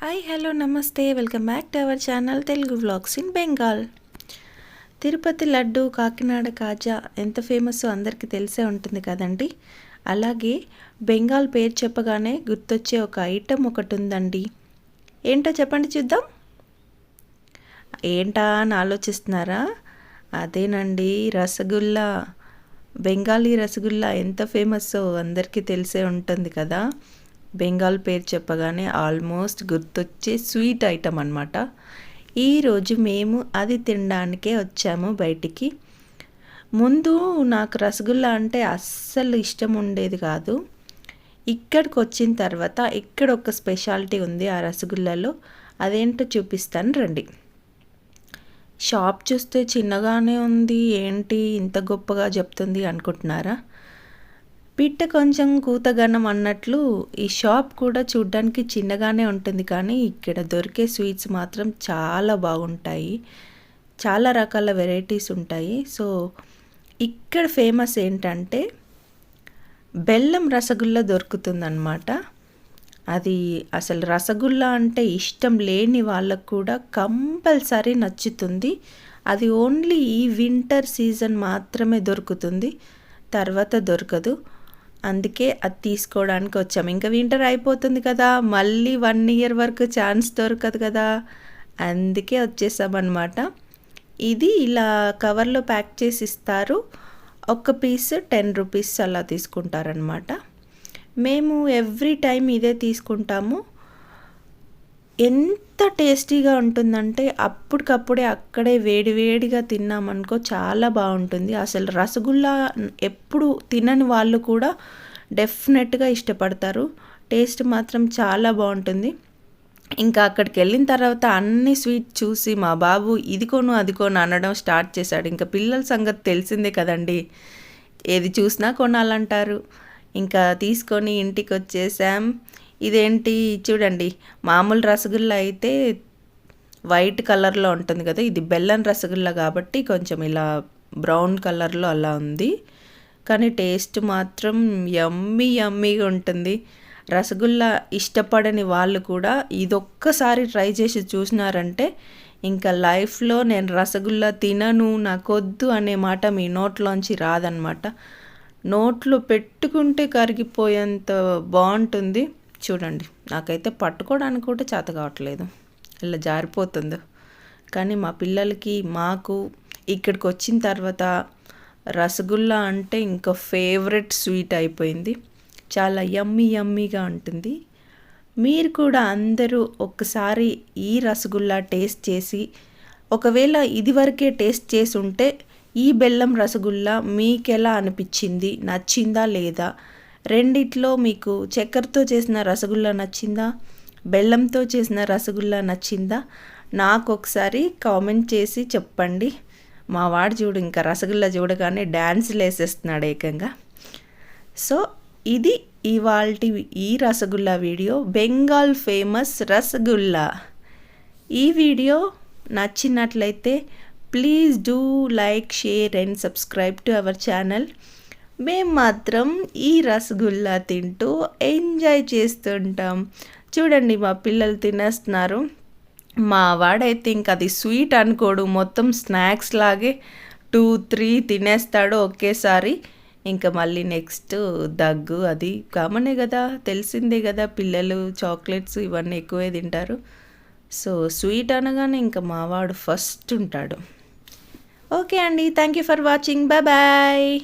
Hi hello నమస్తే. Welcome back to our channel Telugu vlogs in Bengal Tirupati laddu Kakinada kaja ఎంత famous అందరికీ తెలిసే ఉంటుంది కదండి? అలాగే బెంగాల్ పేరు చెప్పగానే గుర్తొచ్చే ఒక ఐటెం ఒకటి ఉందండి. ఏంటో చెప్పండి చూద్దాం. ఏంటా అని ఆలోచిస్తున్నారా? అదేనండి రసగుల్లా. బెంగాలీ రసగుల్లా ఎంత ఫేమస్ అందరికీ తెలిసే ఉంటుంది కదా? బెంగాల్ పేరు చెప్పగానే ఆల్మోస్ట్ గుర్తొచ్చే స్వీట్ ఐటమ్ అనమాట ఈరోజు మేము అది తినడానికే వచ్చాము బయటికి. ముందు నాకు రసగుల్లా అంటే అస్సలు ఇష్టం ఉండేది కాదు. ఇక్కడికి వచ్చిన తర్వాత ఇక్కడ ఒక స్పెషాలిటీ ఉంది ఆ రసగుల్లాలో. అదేంటో చూపిస్తాను రండి. షాప్ చూస్తే చిన్నగానే ఉంది ఏంటి ఇంత గొప్పగా చెప్తుంది అనుకుంటున్నారా? పిట్ట కొంచెం కూతగనం అన్నట్లు ఈ షాప్ కూడా చూడ్డానికి చిన్నగానే ఉంటుంది కానీ ఇక్కడ దొరికే స్వీట్స్ మాత్రం చాలా బాగుంటాయి. చాలా రకాల వెరైటీస్ ఉంటాయి. సో ఇక్కడ ఫేమస్ ఏంటంటే బెల్లం రసగుల్లా దొరుకుతుందన్నమాట. అది అసలు రసగుల్లా అంటే ఇష్టం లేని వాళ్ళకు కూడా కంపల్సరీ నచ్చుతుంది. అది ఓన్లీ ఈ వింటర్ సీజన్ మాత్రమే దొరుకుతుంది. తర్వాత దొరకదు. అందుకే అది తీసుకోవడానికి వచ్చాము. ఇంకా వింటర్ అయిపోతుంది కదా మళ్ళీ వన్ ఇయర్ వరకు ఛాన్స్ దొరకదు కదా. అందుకే వచ్చేసామన్నమాట. ఇది ఇలా కవర్లో ప్యాక్ చేసి ఇస్తారు. ఒక పీస్ టెన్ రూపీస్ అలా తీసుకుంటారనమాట మేము ఎవ్రీ టైం ఇదే తీసుకుంటాము. ఎంత ఎంత టేస్టీగా ఉంటుందంటే అప్పటికప్పుడే అక్కడే వేడివేడిగా తిన్నామనుకో చాలా బాగుంటుంది. అసలు రసగుల్లా ఎప్పుడు తినని వాళ్ళు కూడా డెఫినెట్గా ఇష్టపడతారు. టేస్ట్ మాత్రం చాలా బాగుంటుంది. ఇంకా అక్కడికి వెళ్ళిన తర్వాత అన్ని స్వీట్ చూసి మా బాబు ఇది కొను అది కొను అనడం స్టార్ట్ చేశాడు. ఇంకా పిల్లల సంగతి తెలిసిందే కదండి. ఏది చూసినా కొనాలంటారు. ఇంకా తీసుకొని ఇంటికి వచ్చేసాం. ఇదేంటి చూడండి మామూలు రసగుల్లా అయితే వైట్ కలర్లో ఉంటుంది కదా ఇది బెల్లం రసగుల్లా కాబట్టి కొంచెం ఇలా బ్రౌన్ కలర్లో అలా ఉంది. కానీ టేస్ట్ మాత్రం యమ్మీ యమ్మీగా ఉంటుంది. రసగుల్లా ఇష్టపడని వాళ్ళు కూడా ఇదొక్కసారి ట్రై చేసి చూసినారంటే ఇంకా లైఫ్లో నేను రసగుల్లా తినను నాకొద్దు అనే మాట మీ నోట్లోంచి రాదనమాట. నోట్లో పెట్టుకుంటే కరిగిపోయేంత బాగుంటుంది. చూడండి. నాకైతే పట్టుకోవడానికి కూడా చేత కావట్లేదు. ఇలా జారిపోతుందో. కానీ మా పిల్లలకి మాకు ఇక్కడికి వచ్చిన తర్వాత రసగుల్లా అంటే ఇంకా ఫేవరెట్ స్వీట్ అయిపోయింది. చాలా యమ్మీ యమ్మీగా ఉంటుంది. మీరు కూడా అందరూ ఒక్కసారి ఈ రసగుల్లా టేస్ట్ చేసి ఒకవేళ ఇదివరకే టేస్ట్ చేసి ఉంటే ఈ బెల్లం రసగుల్లా మీకెలా అనిపించింది? నచ్చిందా లేదా? రెండిట్లో మీకు చక్కెరతో చేసిన రసగుల్లా నచ్చిందా? బెల్లంతో చేసిన రసగుల్లా నచ్చిందా? నాకు ఒకసారి కామెంట్ చేసి చెప్పండి. మా వాడు చూడు ఇంకా రసగుల్లా చూడగానే డ్యాన్స్లు వేసేస్తున్నాడు ఏకంగా. సో ఇది ఇవాళ ఈ రసగుల్లా వీడియో. బెంగాల్ ఫేమస్ రసగుల్లా. ఈ వీడియో నచ్చినట్లయితే please do like share and subscribe to our channel. మేము మాత్రం ఈ రసగుల్లా తింటూ ఎంజాయ్ చేస్తుంటాం. చూడండి మా పిల్లలు తినేస్తున్నారు. మా వాడైతే ఇంక అది స్వీట్ అనుకోడు. మొత్తం స్నాక్స్ లాగే టూ త్రీ తినేస్తాడు ఒకేసారి. ఇంకా మళ్ళీ నెక్స్ట్ దగ్గు అది కామనే కదా తెలిసిందే కదా పిల్లలు చాక్లెట్స్ ఇవన్నీ ఎక్కువే తింటారు. సో స్వీట్ అనగానే ఇంకా మావాడు ఫస్ట్ ఉంటాడు. ఓకే అండి thank you for watching bye bye.